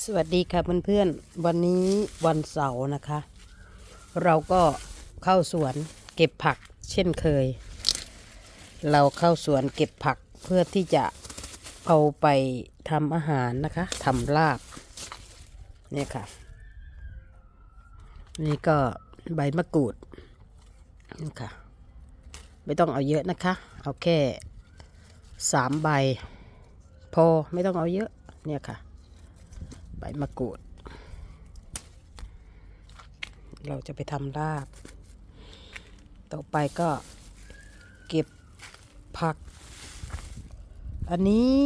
สวัสดีค่ะเพื่อนๆวันนี้วันเสาร์นะคะ เราก็เข้าสวนเก็บผักเช่นเคย เราเข้าสวนเก็บผักเพื่อที่จะเอาไปทำอาหารนะคะทำลาบเนี่ยค่ะ นี่ก็ใบมะกรูดนี่ค่ะ ไม่ต้องเอาเยอะนะคะ เอาแค่สามใบ พอไม่ต้องเอาเยอะเนี่ยค่ะ ใบมะกรูด เราจะไปทำลาบ ต่อไปก็เก็บผัก อันนี้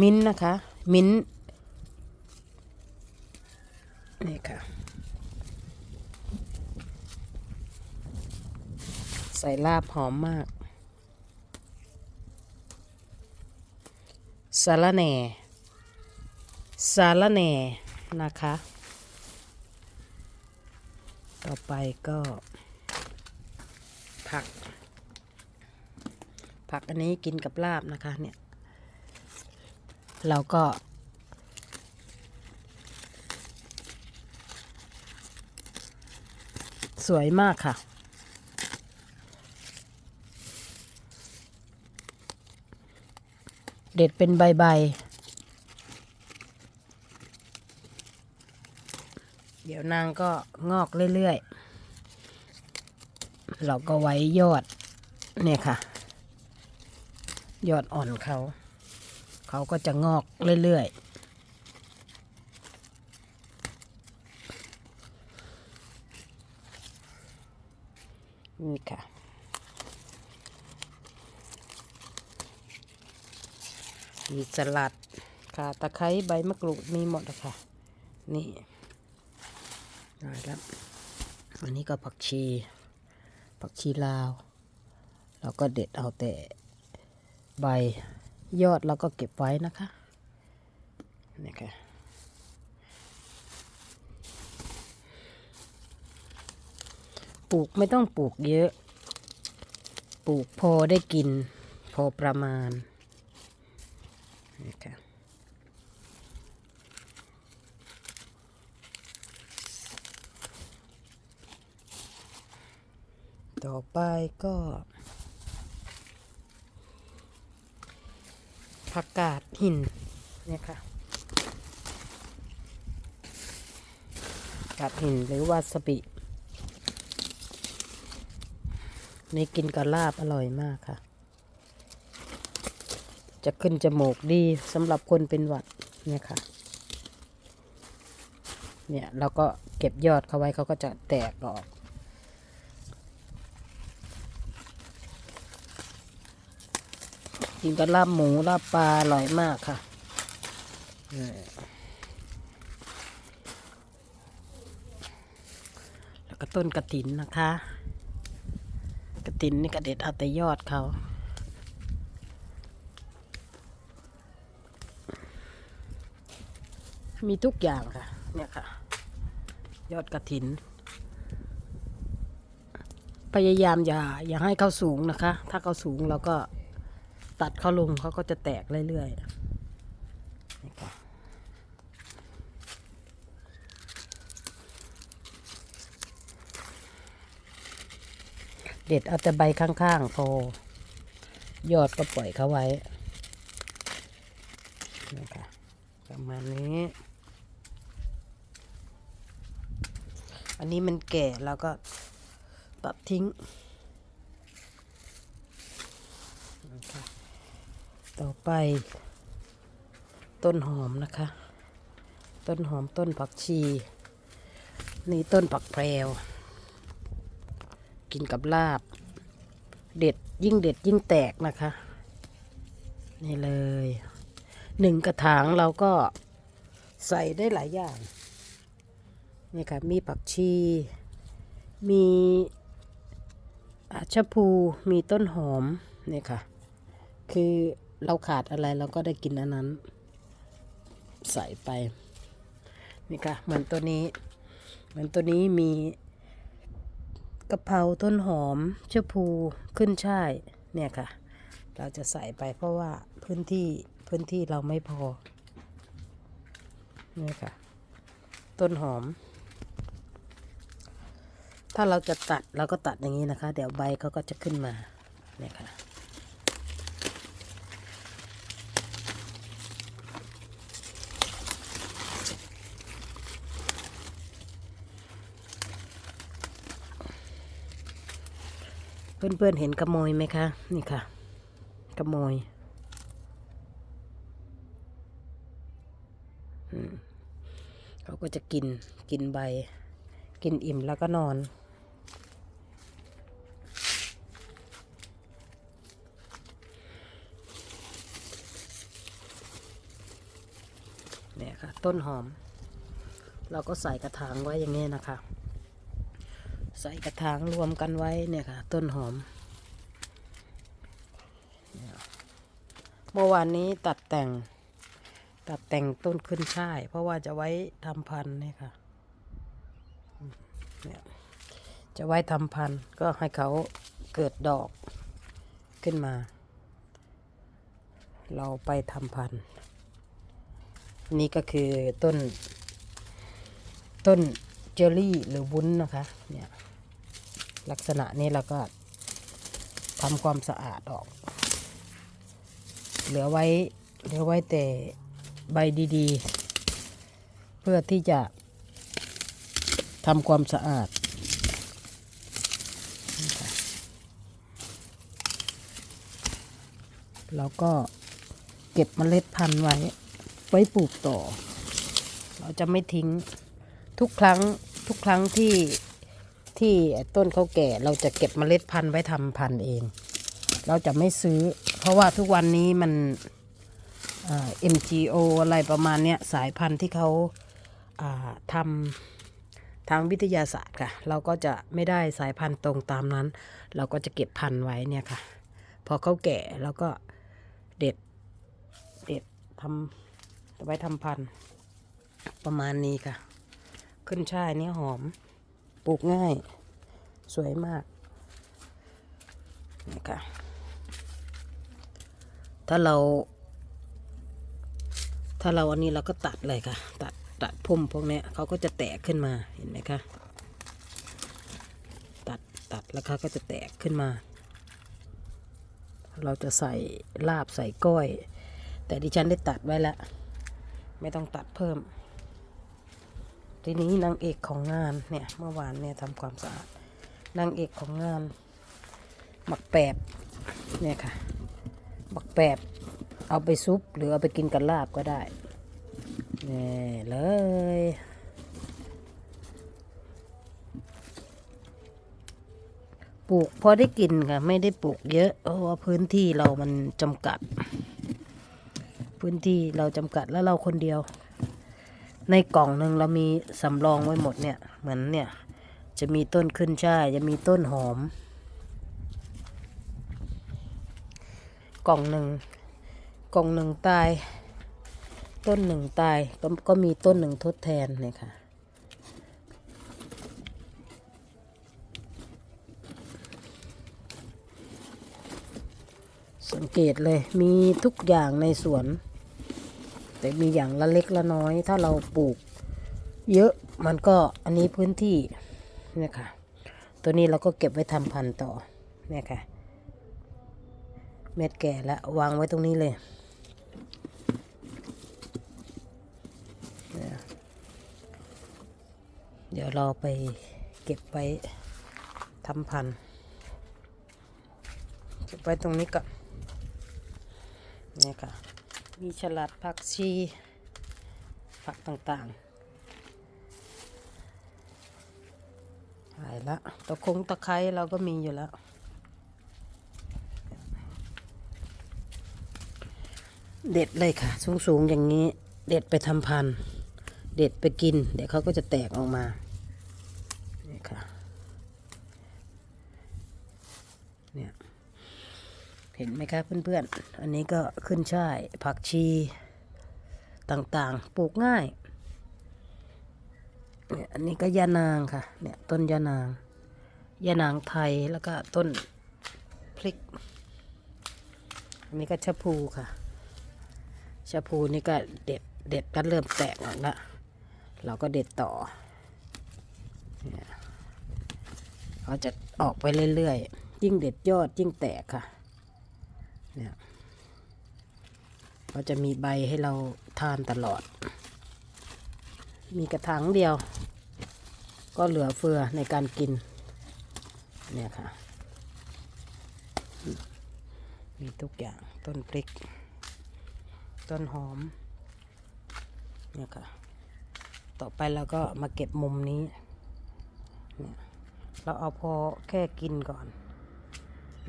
มิ้นนะคะ มิ้นนี่ค่ะ ใส่ลาบหอมมาก สาระแหน่สาระแหน่นะคะ ต่อไปก็ ผัก ผักอันนี้กินกับลาบนะคะเนี่ยเราก็ สวยมากค่ะ เด็ดเป็นใบๆเดี๋ยวนางก็งอกเรื่อยๆ เราก็ไว้ยอดเนี่ยค่ะ ยอดอ่อนเขา เขาก็จะงอกเรื่อยๆนี่ค่ะ มีสลัดข่าตะไคร้ใบมะกรูดมีหมดเลยค่ะ นี่ได้แล้วอันนี้ก็ผักชี ผักชีลาว เราก็เด็ดเอาแต่ใบยอดเราก็เก็บไว้นะคะนี่ค่ะปลูกไม่ต้องปลูกเยอะ ปลูกพอได้กิน พอประมาณ นี่ค่ะต่อไปก็ผักกาดหินเนี่ยค่ะกาดหินหรือวาซาบินี่กินกับลาบอร่อยมากค่ะ จะขึ้นจมูกดีสำหรับคนเป็นหวัดเนี่ยค่ะ เนี่ยเราก็เก็บยอดเขาไว้เขาก็จะแตกออกกินกับลาบหมูลาบปลาอร่อยมากค่ะนี่แล้วก็ต้นกระถินนะคะ กระถินนี่กระเด็ดเอาแต่ยอดเขา มีทุกอย่างค่ะ เนี่ยค่ะ ยอดกระถิน พยายามอย่าอย่าให้เขาสูงนะคะ ถ้าเขาสูงเราก็ตัดเขาลงเขาก็จะแตกเรื่อยๆนี่ค่ะเด็ดเอาแต่ใบข้างๆพอยอดก็ปล่อยเขาไว้นี่ค่ะประมาณนี้ นนี้มันแก่แล้วก็ตัดทิ้งต่อไป ต้นหอมนะคะ ต้นหอมต้นผักชี นี่ต้นผักแพรวกินกับลาบ เด็ดยิ่งเด็ดยิ่งแตกนะคะ นี่เลยหนึ่งกระถางเราก็ใส่ได้หลายอย่าง นี่ค่ะมีผักชี มีอาชะพูมีต้นหอมนี่ค่ะ คือเราขาดอะไรเราก็ได้กินอันนั้น ใส่ไป นี่ค่ะเหมือนตัวนี้ เหมือนตัวนี้มีกะเพราต้นหอมชะพูขึ้นช่ายเนี่ยค่ะ เราจะใส่ไปเพราะว่าพื้นที่พื้นที่เราไม่พอนี่ค่ะ ต้นหอม ถ้าเราจะตัดเราก็ตัดอย่างนี้นะคะ เดี๋ยวใบเขาก็จะขึ้นมาเนี่ยค่ะเพื่อนๆเห็นกระโมยไหมคะ นี่ค่ะกระโมยอืมเขาก็จะกินกินใบ กินอิ่มแล้วก็นอน เนี่ย ค่ะ ต้นหอม เราก็ใส่กระถางไว้อย่างนี้นะคะ ใส่กระถางรวมกันไว้เนี่ยค่ะ ต้นหอมเมื่อวานนี้ตัดแต่ง ตัดแต่งต้นขึ้นช่าย เพราะว่าจะไว้ทำพันธุ์เนี่ยค่ะเนี่ยจะไว้ทำพันธุ์ก็ให้เขาเกิดดอกขึ้นมา เราไปทำพันธุ์ นี่ก็คือต้น ต้นเจอรี่หรือวุ้นนะคะเนี่ยลักษณะนี้เราก็ทำความสะอาดออก เหลือไว้เหลือไว้แต่ใบดีๆ เพื่อที่จะทำความสะอาด แล้วก็เก็บเมล็ดพันธุ์ไว้ ไว้ปลูกต่อ เราจะไม่ทิ้งทุกครั้งทุกครั้งที่ที่ต้นเขาแก่ เราจะเก็บเมล็ดพันธุ์ไว้ทำพันธุ์เอง เราจะไม่ซื้อ เพราะว่าทุกวันนี้มันเอ่อ MGO อะไรประมาณเนี้ยสายพันธุ์ที่เขาาทำทางวิทยาศาสตร์ค่ะ เราก็จะไม่ได้สายพันธุ์ตรงตามนั้น เราก็จะเก็บพันธุ์ไว้เนี่ยค่ะ พอเขาแก่เราก็เด็ดเด็ดทำ ไว้ทำพันธุ์ประมาณนี้ค่ะ ขึ้นช่ายนี่หอม ปลูกง่าย สวยมากนี่ค่ะถ้าเรา ถ้าเราอันนี้เราก็ตัดเลยค่ะ ตัดตัดพุ่มพวกนี้เขาก็จะแตกขึ้นมาเห็นไหมคะตัดตัดแล้วเขาก็จะแตกขึ้นมา เราจะใส่ลาบใส่ก้อย แต่ดิฉันได้ตัดไว้แล้ว ไม่ต้องตัดเพิ่ม ทีนี้นางเอกของงานเนี่ยเมื่อวานเนี่ยทำความสะอาดนางเอกของงานหมักแปบเนี่ยค่ะหมักแปบเอาไปซุปหรือเอาไปกินกับลาบก็ได้นี่เลยปลูกพอได้กินค่ะ ไม่ได้ปลูกเยอะ เพราะว่าพื้นที่เรามันจำกัด พื้นที่เราจำกัดแล้วเราคนเดียว ในกล่องหนึ่งเรามีสำรองไว้หมดเนี่ย เหมือนเนี่ย จะมีต้นขึ้นช่ายจะมีต้นหอม กล่องหนึ่งกล่องหนึ่งตาย ต้นหนึ่งตายก็ก็มีต้นหนึ่งทดแทนเนี่ยค่ะสังเกตเลยมีทุกอย่างในสวน แต่มีอย่างละเล็กละน้อย ถ้าเราปลูก เยอะมันก็อันนี้พื้นที่เนี่ยค่ะ ตัวนี้เราก็เก็บไว้ทำพันธุ์ต่อเนี่ยค่ะ เม็ดแก่แล้ววางไว้ตรงนี้เลยเดี๋ยวเราไปเก็บไว้ทำพันธุ์เก็บไว้ตรงนี้ก่อนเนี่ยค่ะ มีฉลัดผักชีผักต่างๆหายละตะคงตะไคร้เราก็มีอยู่แล้ว เด็ดเลยค่ะ สูงๆอย่างนี้ เด็ดไปทำพันธุ์เด็ดไปกิน เดี๋ยวเขาก็จะแตกออกมานี่ค่ะเนี่ย เห็นไหมคะเพื่อนๆ อันนี้ก็ขึ้นช่าย ผักชีต่างๆ ปลูกง่าย เนี่ยอันนี้ก็ยานางค่ะ เนี่ยต้นยานาง ยานางไทยแล้วก็ต้นพริก อันนี้ก็ชะพูค่ะ ชะพูนี่ก็เด็ดเด็ดก็เริ่มแตกออกละเราก็เด็ดต่อเนี่ยเขาจะออกไปเรื่อยๆ ยิ่งเด็ดยอดยิ่งแตกค่ะ เนี่ยเขาจะมีใบให้เราทานตลอด มีกระถางเดียว ก็เหลือเฟือในการกิน เนี่ยค่ะ มีทุกอย่างต้นพริก ต้นหอม เนี่ยค่ะ ต่อไปเราก็มาเก็บมุมนี้ เนี่ย เราเอาพอแค่กินก่อน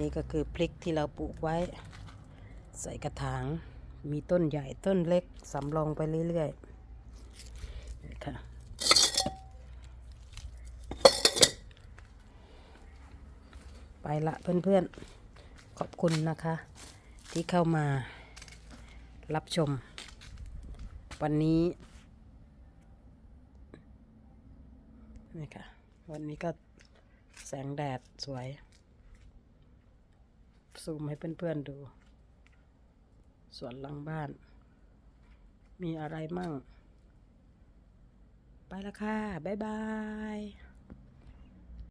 นี่ก็คือพริกที่เราปลูกไว้ ใส่กระถาง มีต้นใหญ่ต้นเล็กสำรองไปเรื่อยๆค่ะไปละเพื่อนๆ ขอบคุณนะคะ ที่เข้ามารับชม วันนี้นี่ค่ะ วันนี้ก็แสงแดดสวย ซูมให้เพื่อนๆดู สวนหลังบ้าน มีอะไรมั่ง ไปละค่ะ บ๊ายบาย